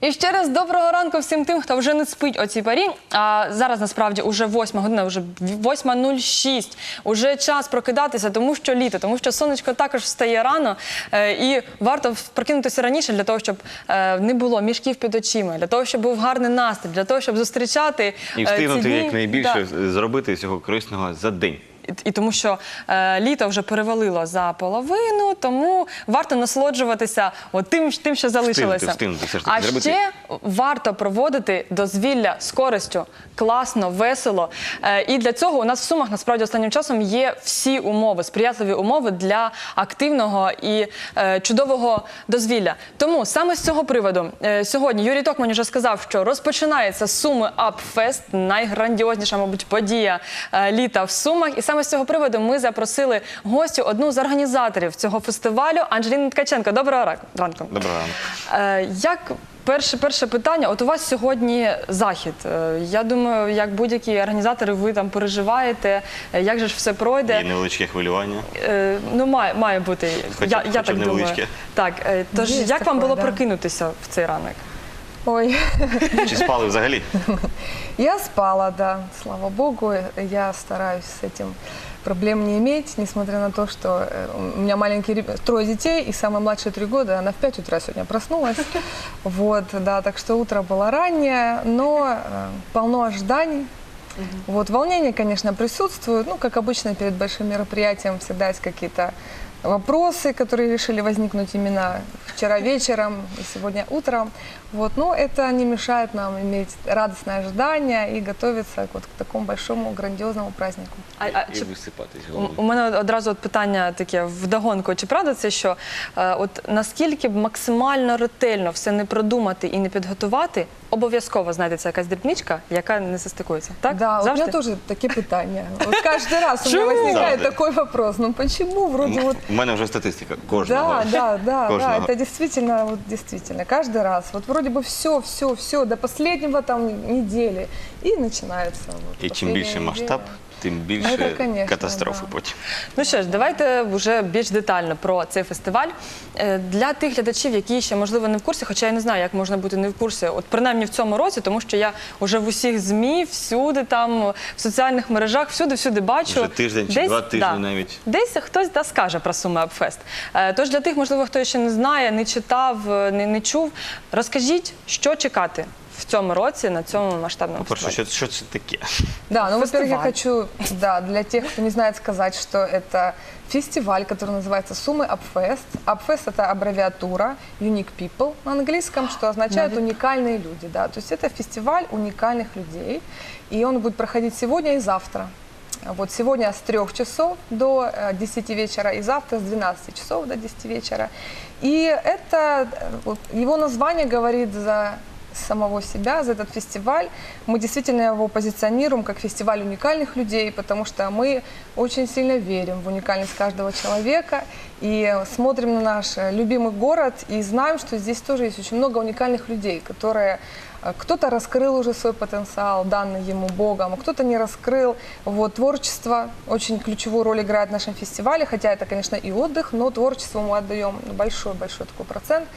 І ще раз доброго ранку всім тим, хто вже не спить о цій парі. А зараз насправді уже 8 година, вже 8.06. Уже час прокидатися, тому що літо, тому що сонечко також встає рано. Е, і варто прокинутися раніше для того, щоб е, не було мішків під очима, для того, щоб був гарний настрій, для того, щоб зустрічати І е, ці встигнути якнайбільше Да. зробити всього корисного за день. І- тому що е, літо вже перевалило за половину, тому варто насолоджуватися от тим, тим, що залишилося. встигнути все ж таки а зробити. ще варто проводити дозвілля з користю, класно, весело. Е, і для цього у нас в сумах насправді останнім часом є всі умови, сприятливі умови для активного і е, чудового дозвілля. Тому саме з цього приводу е, сьогодні Юрій Токман вже сказав, що розпочинається Суми Апфест, найграндіозніша, мабуть, подія е, літа в Сумах. І саме з цього приводу ми запросили гостю одну з організаторів цього фестивалю Анжеліну Ткаченко. Доброго ранку. ранку. Доброго ранку. Е, Як перше, перше питання? От у вас сьогодні захід. Е, Я думаю, як будь-які організатори, ви там переживаєте, е, як же ж все пройде. Є невеличке хвилювання. Ну, має, має бути. Хоча- я, я хоча так думаю. невеличке. Так, тож Є як вам було да. прокинутися в цей ранок? Ой, Чи спали взагалі? я спала, да, слава богу. Я стараюсь с этим проблем не иметь, несмотря на то, что э, у меня маленький реб- трое детей, и самая младшая три года, она в 5 утра сегодня проснулась. Вот, да, так что утро было раннее, но э, полно ожиданий. Вот, волнение, конечно, присутствует. Ну, как обычно, перед большим мероприятием всегда есть какие-то вопросы, которые решили возникнуть именно вчера вечером и сегодня утром. Вот, но это не мешает нам иметь радостное ожидание и готовиться вот к такому большому грандиозному празднику. А, а, І чи висипатись У- головою. У мене одразу от питання таке вдогонку. Чи правда це, що е, от наскільки б максимально ретельно все не продумати і не підготувати, обов'язково знайдеться якась дрібничка, яка не застикується. Так? Да, вот у Завжди? меня тоже такие питания. Вот каждый раз у меня Почему? возникает Завжди. такой вопрос. Ну почему вроде вот У мене вже статистика кожного. Да, да, да, Кожного. да, это действительно, вот действительно, каждый раз. Вот вроде бы все, все, все, до последнего там недели. И начинается. Вот, І чим последняя більше неделя. масштаб, тим Ну, більше це, конечно, катастрофи да. потім. Ну що ж, давайте вже більш детально про цей фестиваль. Е, Для тих глядачів, які ще можливо не в курсі, хоча я не знаю, як можна бути не в курсі, от принаймні в цьому році, тому що я вже в усіх змі, всюди там в соціальних мережах, всюди, всюди бачу. Вже тиждень чи два тижні навіть. Десь хтось да скаже про Суми Апфест. Е, Тож для тих, можливо, хто ще не знає, не читав, е, не, не чув, розкажіть, що чекати в цьому році на цьому масштабному По-перше, фестивалі. що, що це таке? Да, ну, во-первых, я Фестиваль. хочу, да, для тех, кто не знает, сказать, что это фестиваль, который называется Сумы Апфест. Апфест – это аббревиатура Unique People на английском, что означает уникальные люди, да. То есть это фестиваль уникальных людей, и он будет проходить сегодня и завтра. Вот сегодня с 3 часов до э, 10 вечера и завтра с 12 часов до 10 вечера. И это, э, вот его название говорит за самого себя, за этот фестиваль. Мы действительно его позиционируем как фестиваль уникальных людей, потому что мы очень сильно верим в уникальность каждого человека и смотрим на наш любимый город и знаем, что здесь тоже есть очень много уникальных людей, которые э, кто-то раскрыл уже свой потенциал, данный ему Богом, а кто-то не раскрыл. Вот, творчество очень ключевую роль играет в нашем фестивале, хотя это, конечно, и отдых, но творчеству мы отдаем большой-большой такой процент.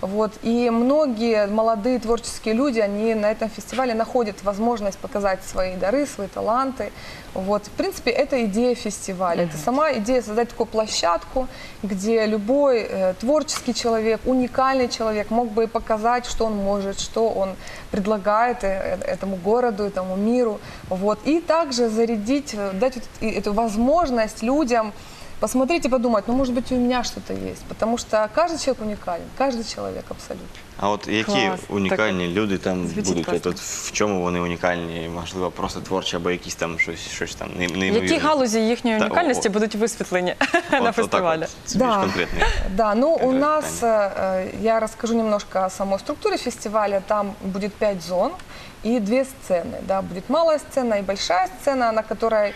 Вот. И многие молодые творческие люди, они на этом фестивале находят возможность показать свои дары, свои таланты. Вот. В принципе, это идея фестиваля. Это сама идея создать такую площадку, где любой э, творческий человек, уникальный человек мог бы показать, что он может, что он предлагает э, э, этому городу, этому миру. Вот. И также зарядить, э, дать эту возможность людям посмотреть и подумать, ну, может быть, и у меня что-то есть. Потому что каждый человек уникален, каждый человек абсолютно. А от які Клас. унікальні люди там звучить будуть? класно. От, в чому вони унікальні? Можливо, просто творчі або якісь там щось, щось там не- неймовірне? Які галузі їхньої Та, унікальності о, будуть висвітлені От- на отак фестивалі? от, Це більш Да. конкретний. Да, ну у Это нас, э, я расскажу немножко о самой структуре фестиваля. Там будет пять зон и две сцены. Да, будет малая сцена и большая сцена, на которой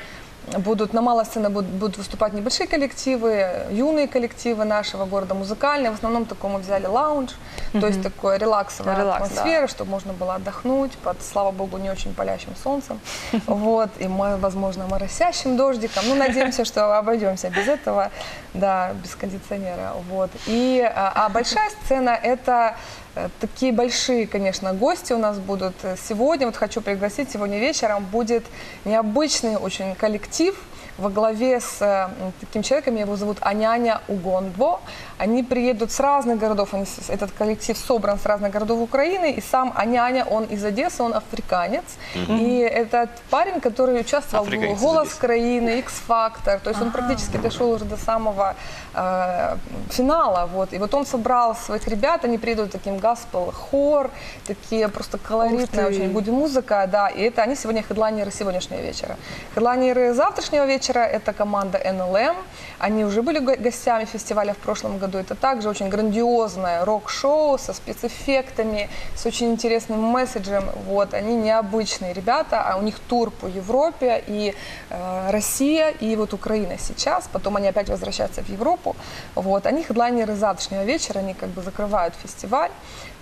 будут на малой сцене будут, будут выступать небольшие коллективы, юные коллективы нашего города, музыкальные. В основном такому взяли лаунж. То есть такое релаксовая Релакс, атмосфера, чтобы можно было отдохнуть под, слава богу, не очень палящим солнцем. Вот, и, мы, возможно, моросящим дождиком. Ну, надеемся, что обойдемся без этого, да, без кондиционера. Вот. И, а, а большая сцена – это э, такие большие, конечно, гости у нас будут э, сегодня. Вот хочу пригласить, сегодня вечером будет необычный очень коллектив, во главе с э, таким человеком, его зовут Аняня Угондво. Они приедут с разных городов, они этот коллектив собран с разных городов Украины, и сам Аняня, он из Одессы, он африканец. И этот парень, который участвовал Африканец в «Голос. Украины», X-Factor, то есть он практически дошел уже до самого э, финала, вот. И вот он собрал своих ребят, они приедут таким гаспел хор, такие просто колоритные, очень будет музыка, да, и это они сегодня хедлайнеры сегодняшнего вечера. Хедлайнеры завтрашнего вечера это команда НЛМ, они уже были го- гостями фестиваля в прошлом году, это также очень грандиозное рок-шоу со спецэффектами, с очень интересным месседжем, вот, они необычные ребята, а у них тур по Европе и э, Россия, и вот Украина сейчас, потом они опять возвращаются в Европу, вот, они хедлайнеры завтрашнего вечера, они как бы закрывают фестиваль,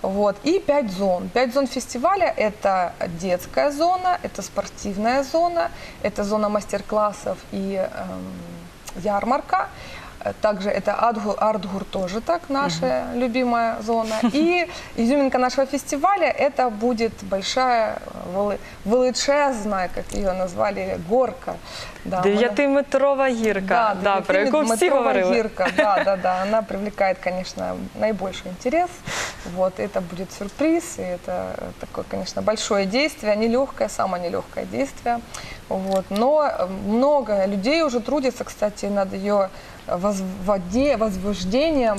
Вот, и пять зон. Пять зон фестиваля – это детская зона, это спортивная зона, это зона мастер-классов и эм, ярмарка, также это арт-гу- арт-гуртожиток, так, наша любимая зона. И изюминка нашего фестиваля – это будет большая, э, вели- величезная, как ее назвали, горка. Да, вона- Дев'ятиметрова гірка, да, про яку всі говорили. гирка, да, да, да, она привлекает, конечно, наибольший интерес. Вот, это будет сюрприз, и это э, такое, конечно, большое действие, нелегкое, самое нелегкое действие. Вот, но э, много людей уже трудится, кстати, над ее возводе, возвождением.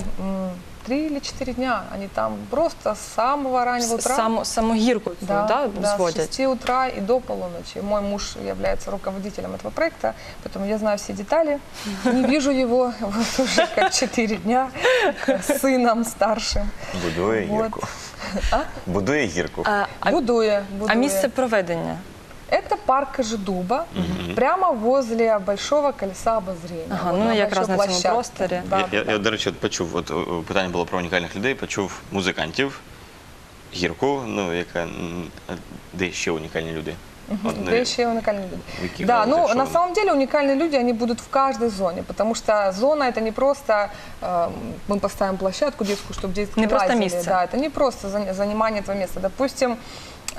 М, Три или четыре дня они там просто с самого раннего утра. Саму, саму гірку цю, да, Да, да, с зводять. 6 утра и до полуночи. Мой муж является руководителем этого проекта, поэтому я знаю все детали. Не вижу его вот уже как 4 дня с сыном старшим. Будує Вот. гірку. Будує гірку. А, а, Будуя, а будуя. місце проведення? Это парк Кожедуба, прямо возле большого колеса обозрения. Ага, Вот ну, на якраз большой на цьому площадке. просторі. Да, я, я, да. я, до речі, от почув, от о, питання було про унікальних людей, почув музикантів, гірку, ну, яка, м, а де ще унікальні люди? От, Да, еще и уникальные люди. Вики Да, Гаузер, ну что на он? самом деле уникальные люди, они будут в каждой зоне, потому что зона это не просто э, мы поставим площадку детскую, чтобы дети Не просто лазили, место. Да, это не просто зан- занимание этого места. Допустим,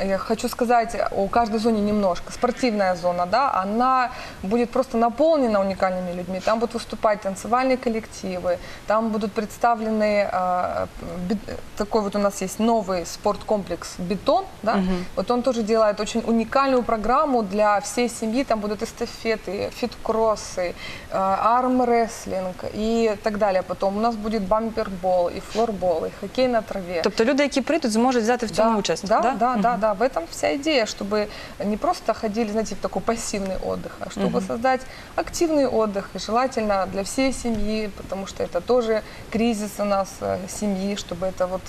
я хочу сказать, у каждой зоны немножко. Спортивная зона, да, она будет просто наполнена уникальными людьми. Там будут выступать танцевальные коллективы, там будут представлены э, бит- такой вот у нас есть новый спорткомплекс «Бетон», да, вот он тоже делает очень уникальную программу для всей семьи. Там будут эстафеты, фит-кроссы, э, арм-рестлинг и так далее. Потом у нас будет бампербол и флорбол, и хоккей на траве. Тобто люди, які прийдуть, зможуть взяти в цьому участь. Да, да, да, да, В этом вся идея, чтобы не просто ходили, знаете, в такой пассивный отдых, а чтобы создать активный отдых, и желательно для всей семьи, потому что это тоже кризис у нас э, семьи, чтобы это вот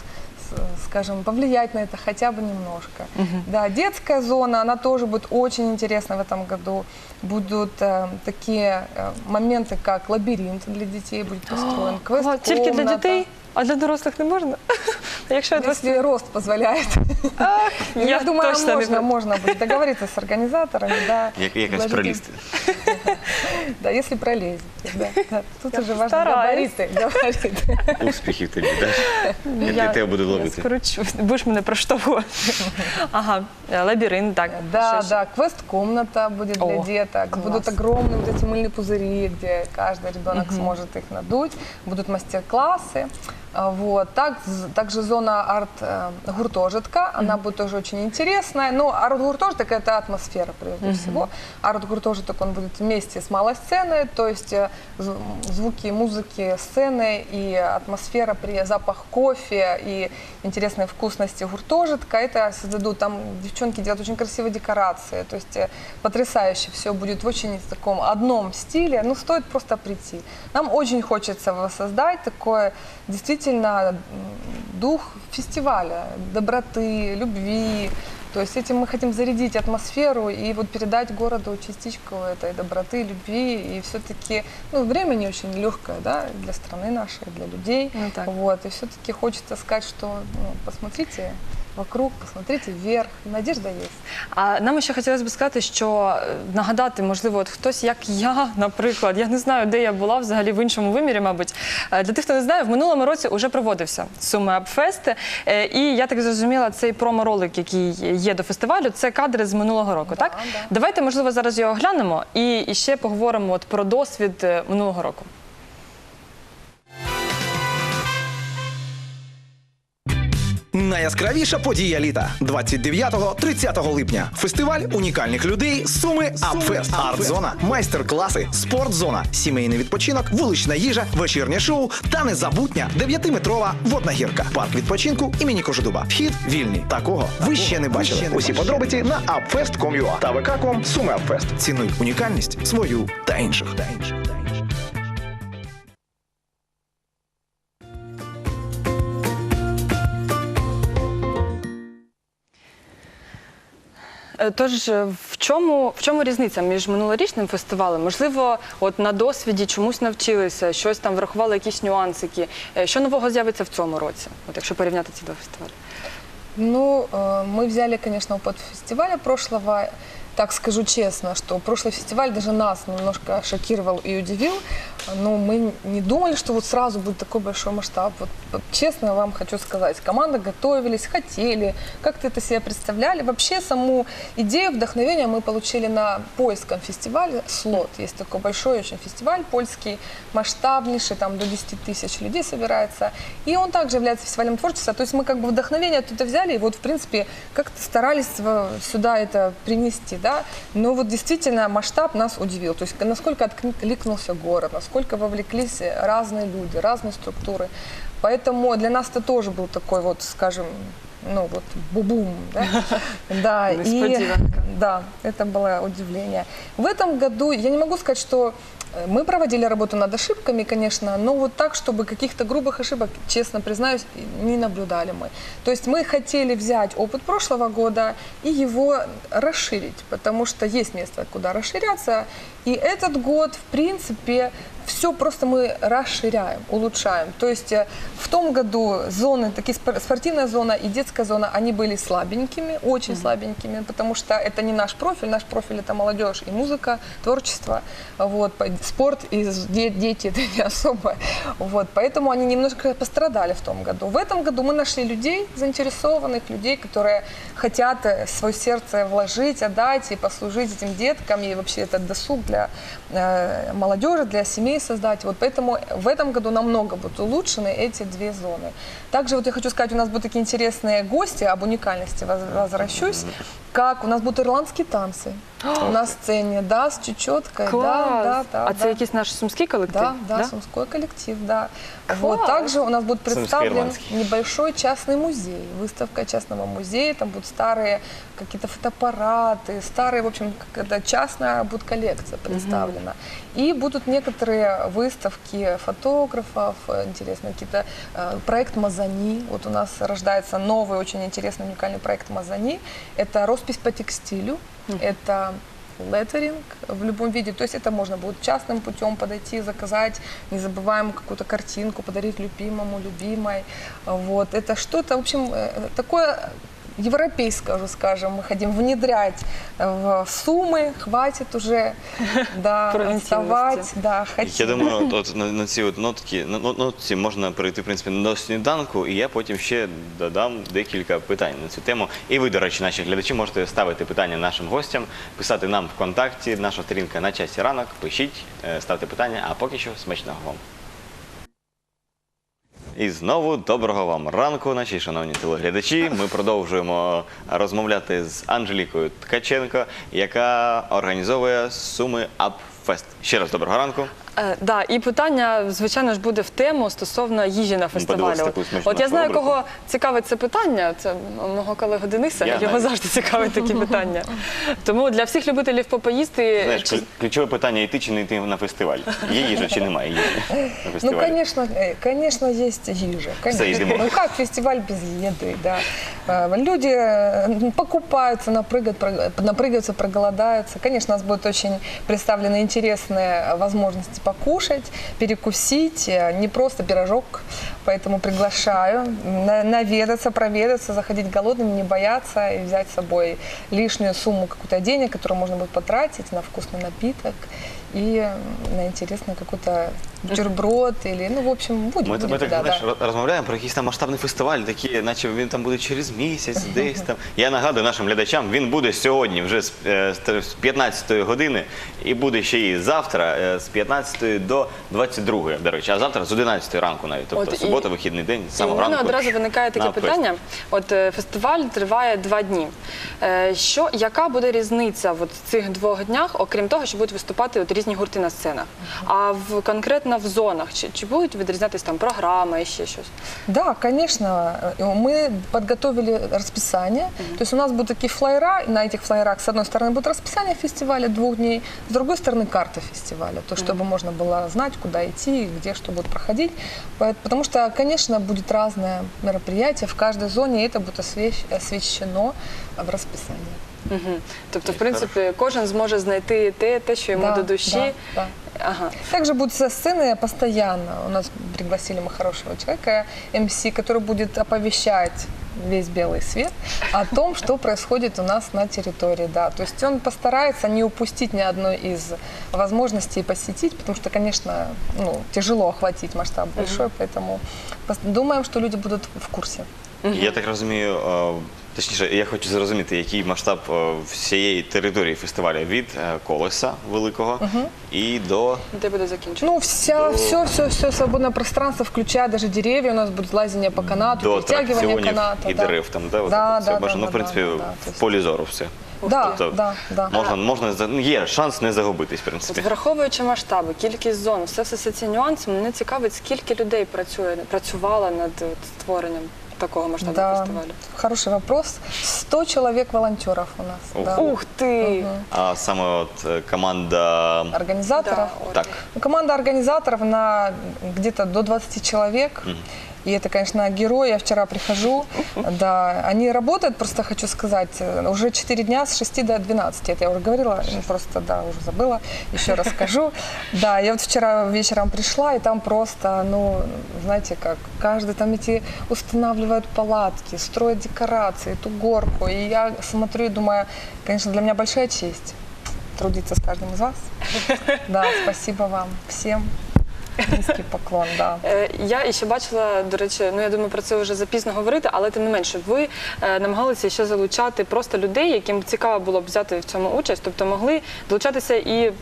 скажем, повлиять на это хотя бы немножко. Да, детская зона, она тоже будет очень интересна в этом году. Будут э, такие э, моменты, как лабиринт для детей будет построен, Клас, Тільки для квест-комната. дітей, а для дорослих не можна? Якщо я Если рост позволяет. я Я думаю, точно не можно, про- можно будет договориться с организаторами, да. Як, якось предложить им- пролізти. Да, если пролезете. Да, да. Тут уже важно постараюсь. габариты, габариты. Успіхів тобі, так? Я, я тебе буду я ловити. скручу. Будеш мене проштовхувати. Ага, е, лабіринт, так. Да, Що ще? да, квест-комната будет для О, деток. класс. Будут огромные вот эти мыльные пузыри, где каждый ребенок сможет их надуть. Будут мастер-классы. А, Вот. Так, также зона арт-гуртожитка, она будет тоже очень интересная. Но арт-гуртожиток – это атмосфера, прежде всего. Арт-гуртожиток, он будет вместе с малой сценой, то есть э, зв- звуки музыки сцены и атмосфера, при запах кофе и интересные вкусности гуртожитка. Это создадут, там девчонки делают очень красивые декорации, то есть э, потрясающе все будет в очень таком одном стиле, ну стоит просто прийти. Нам очень хочется воссоздать такое действительно действительно м, дух фестиваля, доброты, любви. То есть этим мы хотим зарядить атмосферу и вот передать городу частичку этой доброты, любви. И все-таки ну, время не очень легкое да, для страны нашей, для людей. Ну так. Вот, и все-таки хочется сказать, что ну, посмотрите вокруг, посмотрите вверх, надежда есть. А нам ще хотілося б сказати, що е, нагадати, можливо, от хтось, як я, наприклад, я не знаю, де я була взагалі в іншому вимірі, мабуть. Е, Для тих, хто не знає, в минулому році вже проводився Суми Апфест. Е, І я так зрозуміла, цей промо-ролик, який є до фестивалю, це кадри з минулого року. Да, так да. давайте, можливо, зараз його оглянемо і, і ще поговоримо от про досвід е, минулого року. Найяскравіша подія літа 29-30 липня. Фестиваль унікальних людей Суми Апфест. Арт-зона, майстер-класи, спортзона, сімейний відпочинок, вулична їжа, вечірнє шоу та незабутня 9-метрова водна гірка. Парк відпочинку імені Кожедуба. Вхід вільний. Такого ви ще не бачили. Усі подробиці на upfest.com.ua та vk.com Суми Апфест. Цінуй унікальність свою та інших. Тож е, в чому, в чому різниця між минулорічним фестивалем? Можливо, от на досвіді чомусь навчилися, щось там врахували, якісь нюансики. Е, Що нового з'явиться в цьому році? От якщо порівняти ці два фестивалі. Ну, э, мы взяли, конечно, опыт фестиваля прошлого. Так скажу честно, что прошлый фестиваль даже нас немножко шокировал и удивил. Но мы не думали, что вот сразу будет такой большой масштаб. Вот, вот честно вам хочу сказать, команда готовились, хотели, как-то это себе представляли. Вообще саму идею вдохновения мы получили на польском фестивале «Слот». Есть такой большой очень фестиваль польский, масштабнейший, там до 10 тысяч людей собирается. И он также является фестивалем творчества. То есть мы как бы вдохновение оттуда взяли и вот, в принципе, как-то старались сюда это принести, да. Но вот действительно масштаб нас удивил. То есть насколько откликнулся город, насколько вовлеклись разные люди, разные структуры. Поэтому для нас это тоже был такой вот, скажем, ну вот бубум, да, да, и да, это было удивление. В этом году я не могу сказать, что э, мы проводили работу над ошибками, конечно, но вот так, чтобы каких-то грубых ошибок, честно признаюсь, не наблюдали мы. То есть мы хотели взять опыт прошлого года и его расширить, потому что есть место, куда расширяться. И этот год, в принципе, все просто мы расширяем, улучшаем. То есть э, в том году зоны, такие спор- спортивная зона и детская зона, они были слабенькими, очень слабенькими, потому что это не наш профиль, наш профиль это молодежь и музыка, творчество, вот, по- спорт и дети это не особо, вот, поэтому они немножко пострадали в том году. В этом году мы нашли людей, заинтересованных людей, которые хотят э, свое сердце вложить, отдать и послужить этим деткам, и вообще этот досуг для э, молодежи, для семей создать. Вот поэтому в этом году намного будут улучшены эти две зоны. Также вот я хочу сказать, у нас будут такие интересные гости, об уникальности воз- возвращусь, Как у нас будут ирландские танцы на сцене, да, с чечеткой, Клас! да, да, да. а це да. якийсь наш сумський колектив? Да, да, Сумской коллектив, да. Вот. Класс! Также у нас будет представлен небольшой частный музей, выставка частного музея, там будут старые какие-то фотоаппараты, старые, в общем, это частная будет коллекция представлена. И будут некоторые выставки фотографов, э, интересные какие-то, э, проект Мазани, вот у нас рождается новый, очень интересный, уникальный проект Мазани, это роспись по текстилю, это леттеринг в любом виде. То есть это можно будет частным путем подойти, заказать незабываемую какую-то картинку, подарить любимому, любимой. Вот. Это что-то, в общем, э, такое европейское уже, скажем, мы хотим внедрять в суммы, хватит уже да, отставать, да, хотим. Я думаю, от, от на, на ці от нотки, на нот- нотці можна перейти в принципі до сніданку, і я потім ще додам декілька питань на цю тему. І ви, до речі, наші глядачі, можете ставити питання нашим гостям, писати нам в контакті, наша сторінка на часі ранок. Пишіть, е, ставте питання, а поки що смачного вам. І знову доброго вам ранку, наші шановні телеглядачі. Ми продовжуємо розмовляти з Анжелікою Ткаченко, яка організовує Суми Апфест. Ще раз доброго ранку. Е, да, і питання, звичайно ж, буде в тему стосовно їжі на фестивалі. подивилися От, таку смачну от я знаю, рубрику. кого цікавить це питання. Це мого колеги Дениса. Я Його навіть. завжди цікавить такі питання. Тому для всіх любителів попоїсти. Знаєш, чи- ключ- ключове питання йти чи не йти на фестиваль. Є їжа чи немає їжі на Ну, фестивалі? конечно, э, конечно, есть ежа. Конечно. едимо. Ну, как фестиваль без еды, да. Э, Люди э, покупаются, напрыгают, прог- напрыгаются, проголодаются. Конечно, у нас будут очень представлены интересные возможности покушать, перекусить, э, не просто пирожок, поэтому приглашаю на- наведаться, проведаться, заходить голодными, не бояться и взять с собой лишнюю сумму какую-то денег, которую можно будет потратить на вкусный напиток и э, на интересный какой-то бутерброд или, ну, в общем, будет. Ми, будет, ми так да, знаєш, да. роз- розмовляємо про якийсь там масштабний фестиваль, такі, наче він там буде через місяць, десь там. Я нагадую нашим глядачам, він буде сьогодні, вже з, е, з 15 години, і буде ще і завтра е, з 15 до 22, до речі, а завтра з 11 ранку навіть. Тобто От і- субота, вихідний день, з І самого мене ранку. одразу виникає таке на фест. питання. От е, фестиваль триває два дні. Е, Що, яка буде різниця от в цих двох днях, окрім того, що будуть виступати от різні гурти на сценах? А в конкретно в зонах чи, чи будуть відрізнятися там програма і ще щось? Да, конечно. Э, Мы подготовили расписание. То есть у нас будут такие флайера. и На этих флайерах, с одной стороны, будет расписание фестиваля двух дней, с другой стороны, карта фестиваля. То, чтобы можно было знать, куда идти, и где что будет проходить. Поэт- Потому что, конечно, будет разное мероприятие в каждой зоне, и это будет освещ- освещено в расписании. Угу. Тобто, в принципі, кожен зможе знайти те, те, що йому Да, до душі. да, да. Ага. Также будут со сцены постоянно. У нас пригласили мы хорошего человека, МС, который будет оповещать весь белый свет о том, что происходит у нас на территории. Да. То есть он постарается не упустить ни одной из возможностей посетить, потому что, конечно, ну, тяжело охватить масштаб большой, поэтому думаем, что люди будут в курсе. Я так розумію, е, точніше, я хочу зрозуміти, який масштаб е, всієї території фестивалю від е, колеса великого і до Де буде закінчено? Ну, вся, все, все, все свободное пространство, включая даже деревья, у нас будет лазение по канату, до перетягивание атракціонів каната. і да. дерев там, да? От Да, це да, бажано. да, ну, в принципі, да, да, да. в полі зору все. Да, Тобто да, да. Можна, можна, за- ну, є шанс не загубитись, в принципі. Враховуючи масштаби, кількість зон, все все, все ці нюанси, мене цікавить, скільки людей працює, працювало над от, створенням такого масштабного Да, фестиваля? хороший вопрос. 100 человек волонтеров у нас. Ух. да. Ух ти! А самая от е, команда Организаторов. Да, так. Ну, Команда организаторов на где-то до 20 человек. И это, конечно, герои. Я вчера прихожу. Да, они работают, просто хочу сказать, э, уже 4 дня с 6 до 12. Это я уже говорила, просто, да, уже забыла. Еще раз скажу. Да, я вот вчера вечером пришла, и там просто, ну, знаете, как, каждый там эти устанавливают палатки, строят декорации, эту горку. И я смотрю и думаю, конечно, для меня большая честь трудиться с каждым из вас. Да, спасибо вам всем. Низкий поклон, да. Е, Я і ще бачила, до речі, ну я думаю, про це вже запізно говорити, але тим не менше, ви е, намагалися ще залучати просто людей, яким цікаво було б взяти в цьому участь, тобто могли долучатися і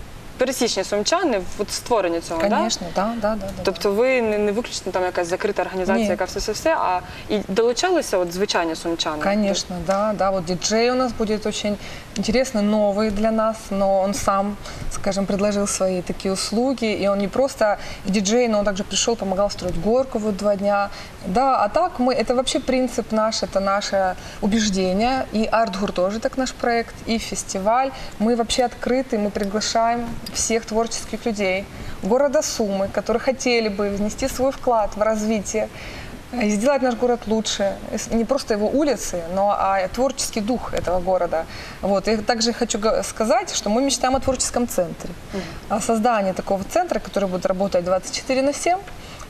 пересічні сумчани в створенні цього, да? Конечно, да, да, да. да. Тобто ви не, не виключно там якась закрита організація, Ні. яка все все все, а і долучалися от звичайні сумчани. Конечно, да, да. Вот диджей у нас будет очень интересный, новый для нас, но он сам, скажем, предложил свои такие услуги, и он не просто диджей, но он также пришел, помогал строить горку вот два дня. Да, а так мы, это вообще принцип наш, это наше убеждение, и Артгур тоже так наш проект, и фестиваль. Мы вообще открыты, мы приглашаем всех творческих людей города Сумы, которые хотели бы внести свой вклад в развитие сделать наш город лучше. Не просто его улицы, но а творческий дух этого города. Вот. И также хочу сказать, что мы мечтаем о творческом центре. О создании такого центра, который будет работать 24 на 7.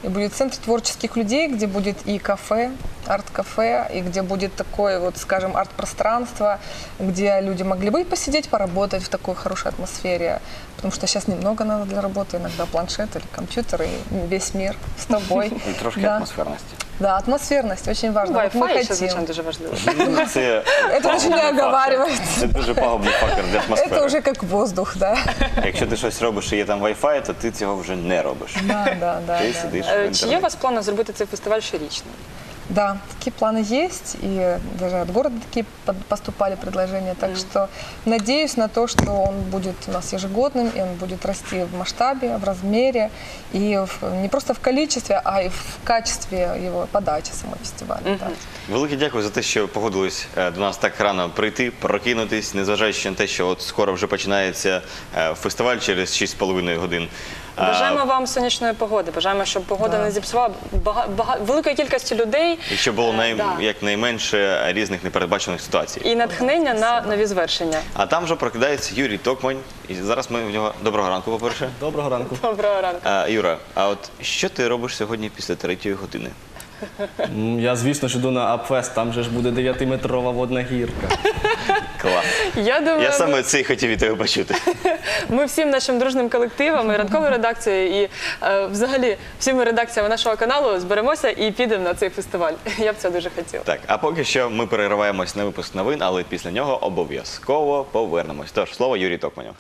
И будет центр творческих людей, где будет и кафе, арт-кафе, и где будет такое, вот, скажем, арт-пространство, где люди могли бы и посидеть, поработать в такой хорошей атмосфере Потому что сейчас немного надо для работы, иногда планшет или компьютер, и весь мир с тобой. І трошки Да. атмосферності. Да, атмосферность очень важна. Вот мы Wi-Fi ще, хотим. звичайно, дуже важливо. Це Это даже не пагубний фактор. оговаривается. Це дуже пагубний фактор для атмосфери. Это уже как воздух, да. Якщо ти щось робиш і є там Wi-Fi, то ти цього вже не робиш. Да, да, да. Ти да, сидиш да. в Е, Чи є у інтернеті. вас плани зробити цей фестиваль щорічним? Да, такие планы есть, и даже от города такие поступали предложения. Так mm. что надеюсь на то, что он будет у нас ежегодным, и он будет расти в масштабе, в размере, и в- не просто в количестве, а и в качестве его подачи самого фестиваля. Mm -hmm. да. Велике дякую за те, що погодились е, до нас так рано прийти, прокинутись, незважаючи на те, що от скоро вже починається е, фестиваль через 6,5 годин. Бажаємо вам сонячної погоди. Бажаємо, щоб погода не зіпсувала бага, бага, великої кількості людей І щоб було най... Да. якнайменше різних непередбачених ситуацій. і натхнення на нові звершення. А там вже прокидається Юрій Токмань. І зараз ми в нього доброго ранку, по-перше. Доброго ранку. Доброго ранку. А, Юра, а от що ти робиш сьогодні після третьої години? М, Я, звісно ж, іду на Апфест, там же ж буде 9-метрова водна гірка. Клас. Я думаю, Я саме ми, це і хотів від тебе почути. ми всім нашим дружним колективом і ранковою редакцією, і е, взагалі всіми редакціями нашого каналу зберемося і підемо на цей фестиваль. Я б це дуже хотіла. Так, а поки що ми перериваємось на випуск новин, але після нього обов'язково повернемось. Тож слово Юрій Токманю.